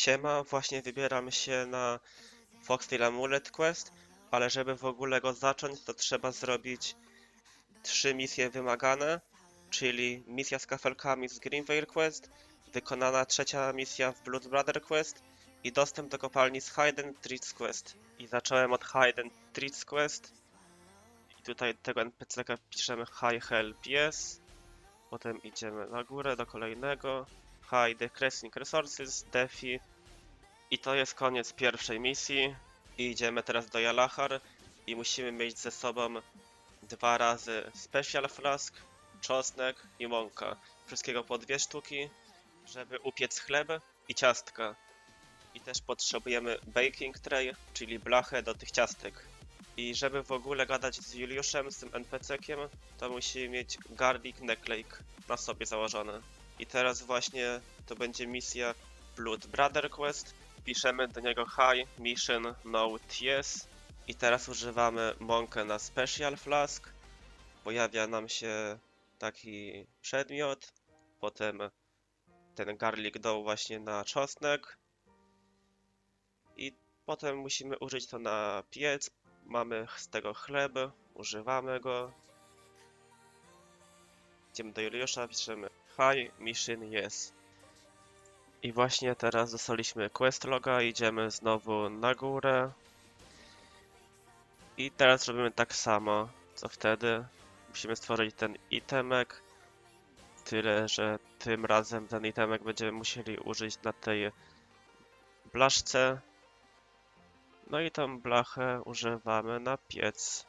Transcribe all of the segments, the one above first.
Siema, właśnie wybieram się na Foxtail Amulet Quest, ale żeby w ogóle go zacząć, to trzeba zrobić trzy misje wymagane, czyli misja z kafelkami z Greenvale Quest, wykonana trzecia misja w Blood Brother Quest i dostęp do kopalni z Hidden Treats Quest. I zacząłem od Hidden Treats Quest. I tutaj tego NPC-ka piszemy High Help Yes, potem idziemy na górę do kolejnego, High Decreasing Resources, Defi i to jest koniec pierwszej misji i idziemy teraz do Jalachar i musimy mieć ze sobą dwa razy Special Flask, czosnek i mąka. Wszystkiego po dwie sztuki, żeby upiec chleb i ciastka. I też potrzebujemy baking tray, czyli blachę do tych ciastek. I żeby w ogóle gadać z Juliuszem, z tym NPC-kiem, to musimy mieć garlic necklake na sobie założone. I teraz właśnie to będzie misja Blood Brother Quest. Piszemy do niego Hi, Mission, Note Yes. I teraz używamy mąkę na Special Flask. Pojawia nam się taki przedmiot. Potem ten garlic dough właśnie na czosnek. I potem musimy użyć to na piec. Mamy z tego chleb, używamy go. Idziemy do Juliusza, piszemy Hi, mission yes. I właśnie teraz dostaliśmy quest loga, idziemy znowu na górę. I teraz robimy tak samo, co wtedy. Musimy stworzyć ten itemek. Tyle, że tym razem ten itemek będziemy musieli użyć na tej blaszce. No i tą blachę używamy na piec.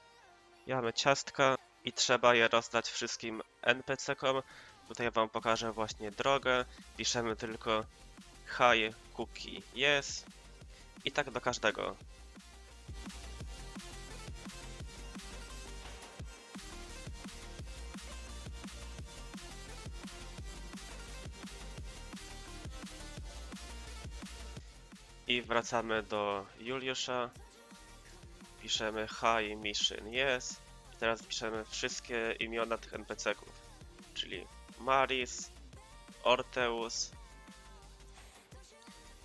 Mamy ciastka i trzeba je rozdać wszystkim NPC-kom. Tutaj wam pokażę właśnie drogę. Piszemy tylko hi cookie yes i tak do każdego. I wracamy do Juliusza. Piszemy hi mission yes. Teraz piszemy wszystkie imiona tych NPC-ków. Czyli Maris, Orteus,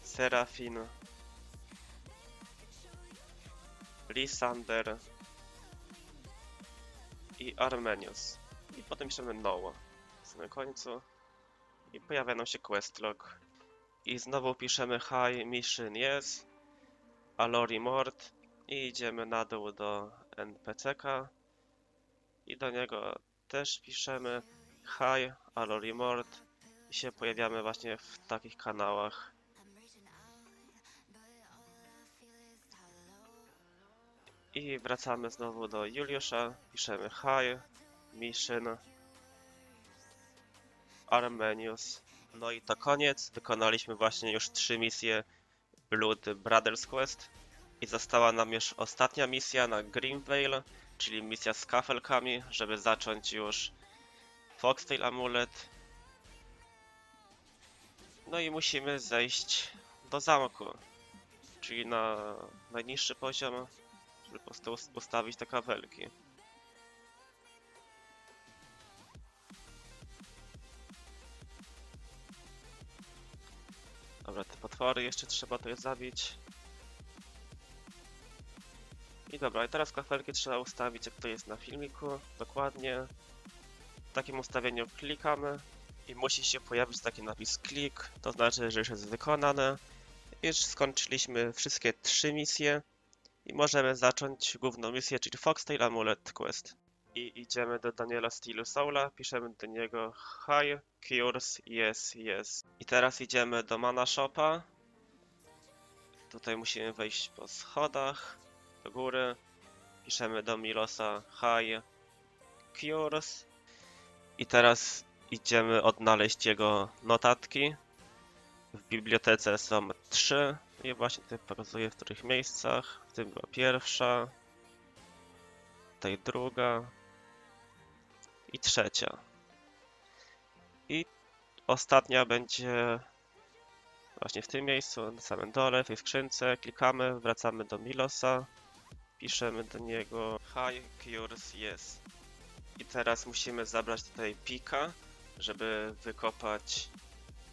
Serafin, Lysander i Armenius. I potem piszemy Noah w samym końcu. I pojawia nam się quest log. I znowu piszemy Hi, Mission Yes, Alori Mort i idziemy na dół do NPC'ka i do niego też piszemy Hi, Alori Mort i się pojawiamy właśnie w takich kanałach. I wracamy znowu do Juliusza, piszemy Hi, Mission, Armenius. No i to koniec. Wykonaliśmy właśnie już trzy misje Blood Brothers Quest. I została nam już ostatnia misja na Greenvale, czyli misja z kafelkami, żeby zacząć już Foxtail Amulet. No i musimy zejść do zamku, czyli na najniższy poziom, żeby po prostu us- ustawić te kabelki. Dobra, te potwory jeszcze trzeba to je zabić. I dobra, i teraz kafelki trzeba ustawić jak to jest na filmiku, dokładnie. Takim ustawieniu klikamy i musi się pojawić taki napis klik, to znaczy, że już jest wykonane. Już skończyliśmy wszystkie trzy misje i możemy zacząć główną misję, czyli Foxtail Amulet Quest. I idziemy do Daniela Stilu Soula, piszemy do niego Hi, Cures, yes, yes. I teraz idziemy do Mana Shopa. Tutaj musimy wejść po schodach do góry. Piszemy do Milosa Hi, Cures. I teraz idziemy odnaleźć jego notatki. W bibliotece są trzy. I właśnie tutaj pokazuję w których miejscach. W tym była pierwsza. Tutaj druga. I trzecia. I ostatnia będzie właśnie w tym miejscu, na samym dole, w tej skrzynce. Klikamy, wracamy do Milosa. Piszemy do niego Hi, Cures, yes. I teraz musimy zabrać tutaj pika, żeby wykopać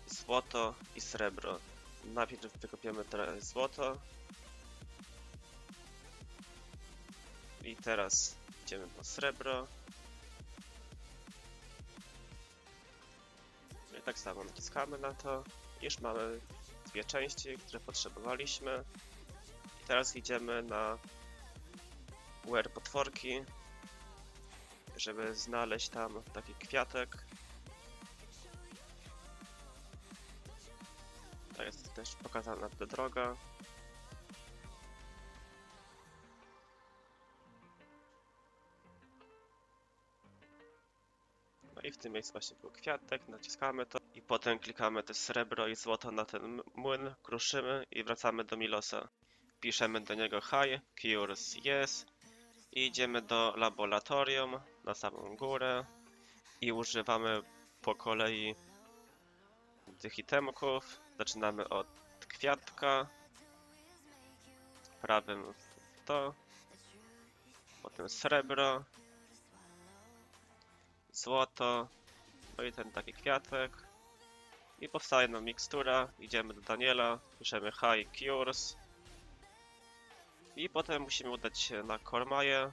złoto i srebro. Najpierw wykopiemy trochę złoto. I teraz idziemy po srebro. No I tak samo naciskamy na to. Już mamy dwie części, które potrzebowaliśmy. I teraz idziemy na UR potworki, żeby znaleźć tam taki kwiatek. To jest też pokazana ta droga. No i w tym miejscu właśnie był kwiatek, naciskamy to i potem klikamy te srebro i złoto na ten młyn, kruszymy i wracamy do Milosa. Piszemy do niego hi, cures yes i idziemy do laboratorium na samą górę i używamy po kolei tych itemków. Zaczynamy od kwiatka, prawym to, potem srebro, złoto, no i ten taki kwiatek. I powstaje nam mikstura, idziemy do Daniela, piszemy hi cures. I potem musimy udać się na Kormaję,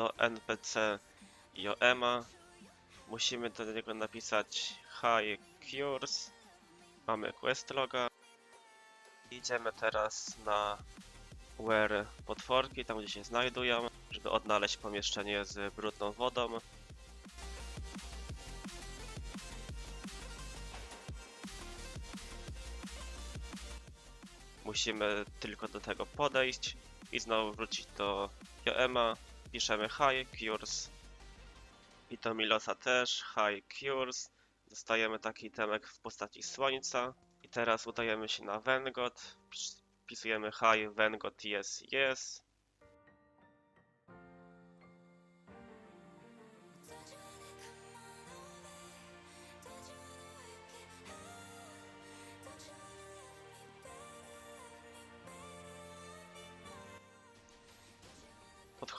do NPC Joema. Musimy do niego napisać hi cures. Mamy quest loga. Idziemy teraz na where potworki, tam gdzie się znajdują, żeby odnaleźć pomieszczenie z brudną wodą. Musimy tylko do tego podejść i znowu wrócić do Joema. Piszemy hi cures. I do Milosa też hi cures. Dostajemy taki temek w postaci słońca. I teraz udajemy się na Vengot. Pis- Wpisujemy hi Vengot yes yes.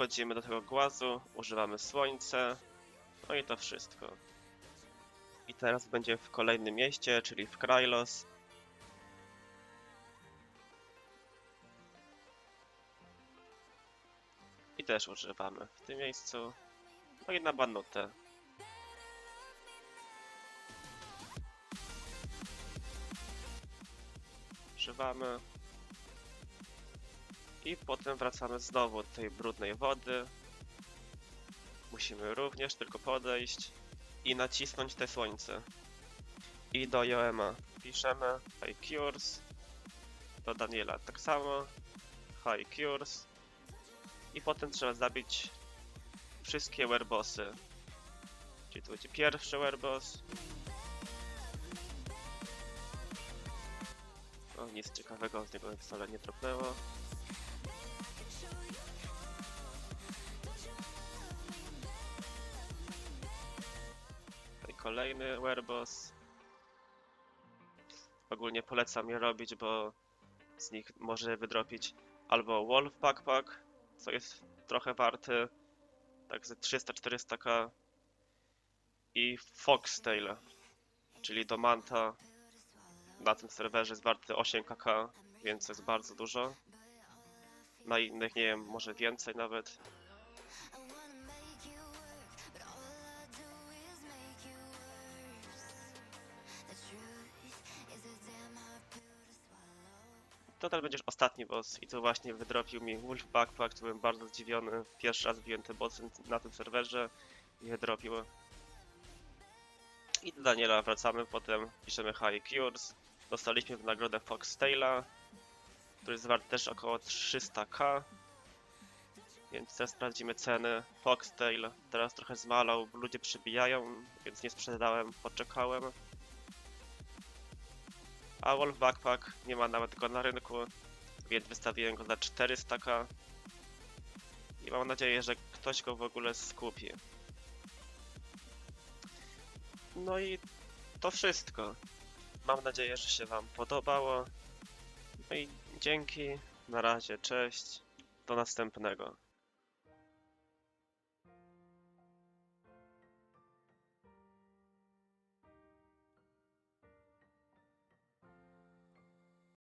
Podchodzimy do tego głazu, używamy słońce. No i to wszystko. I teraz będzie w kolejnym mieście, czyli w Krylos. I też używamy w tym miejscu. No i na Banutę. Używamy. I potem wracamy znowu do tej brudnej wody. Musimy również tylko podejść i nacisnąć te słońce. I do Joema piszemy Hi Cures. Do Daniela tak samo. Hi Cures. I potem trzeba zabić wszystkie werebossy. Czyli to będzie pierwszy wereboss. O, nic ciekawego z niego wcale nie dropnęło. Kolejny wereboss. Ogólnie polecam je robić, bo z nich może wydropić albo Wolf Backpack, co jest trochę warty, tak ze 300-400k i Foxtail, czyli do Manta na tym serwerze jest warty 8kk, więc jest bardzo dużo. Na innych nie wiem, może więcej nawet. To teraz będziesz ostatni boss i tu właśnie wydropił mi Wolf Backpack, byłem bardzo zdziwiony. Pierwszy raz biłem te bossy na tym serwerze i wydropił. I do Daniela wracamy, potem piszemy High Cures. Dostaliśmy w nagrodę Foxtaila, który jest wart też około 300k. Więc teraz sprawdzimy ceny. Foxtail teraz trochę zmalał, ludzie przybijają, więc nie sprzedałem, poczekałem. A Wolf Backpack nie ma nawet go na rynku, więc wystawiłem go za 400k. I mam nadzieję, że ktoś go w ogóle skupi. No i to wszystko. Mam nadzieję, że się Wam podobało. No i dzięki. Na razie, cześć. Do następnego.